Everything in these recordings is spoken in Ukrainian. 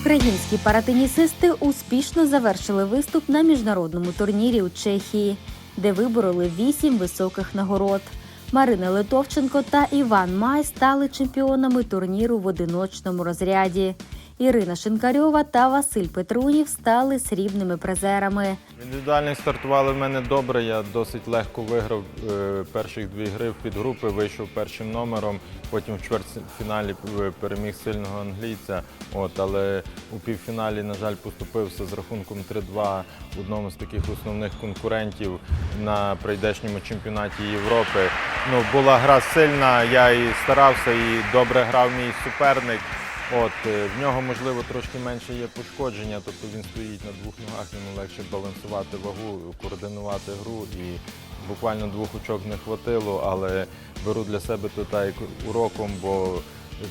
Українські паратенісисти успішно завершили виступ на міжнародному турнірі у Чехії, де вибороли вісім високих нагород. Марина Литовченко та Іван Май стали чемпіонами турніру в одиночному розряді. Ірина Шинкарьова та Василь Петрунів стали срібними призерами. Індивідуально стартували в мене добре. Я досить легко виграв е, перших дві гри в підгрупи, вийшов першим номером. Потім в чвертьфіналі е, переміг сильного англійця. От, але у півфіналі, на жаль, поступився з рахунком 3-2 одному з таких основних конкурентів на прийдешньому чемпіонаті Європи. Ну, була гра сильна, я і старався, і добре грав мій суперник. От е, в нього можливо трошки менше є пошкодження, тобто він стоїть на двох ногах, йому легше балансувати вагу, координувати гру і буквально двох очок не хватило, але беру для себе то так уроком, бо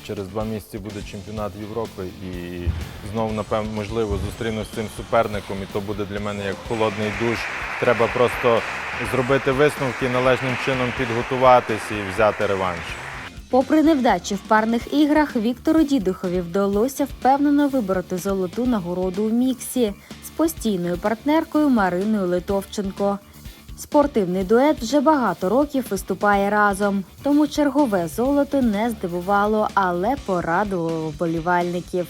через два місяці буде чемпіонат Європи і знову, напевно, можливо, зустрінусь з цим суперником, і то буде для мене як холодний душ. Треба просто зробити висновки, належним чином підготуватись і взяти реванш. Попри невдачі в парних іграх, Віктору Дідухові вдалося впевнено вибороти золоту нагороду у міксі з постійною партнеркою Мариною Литовченко. Спортивний дует вже багато років виступає разом, тому чергове золото не здивувало, але порадувало вболівальників.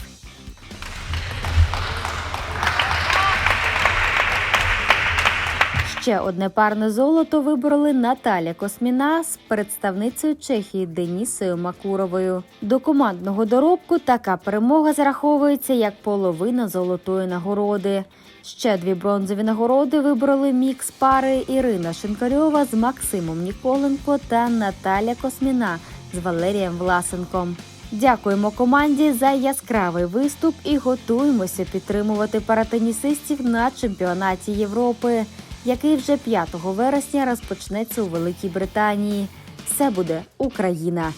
Ще одне парне золото вибороли Наталя Косміна з представницею Чехії Денісою Макуровою. До командного доробку така перемога зараховується як половина золотої нагороди. Ще дві бронзові нагороди вибороли мікс пари Ірина Шинкарьова з Максимом Ніколенко та Наталя Косміна з Валерієм Власенком. Дякуємо команді за яскравий виступ і готуємося підтримувати паратенісистів на чемпіонаті Європи, який вже 5 вересня розпочнеться у Великій Британії. Все буде Україна!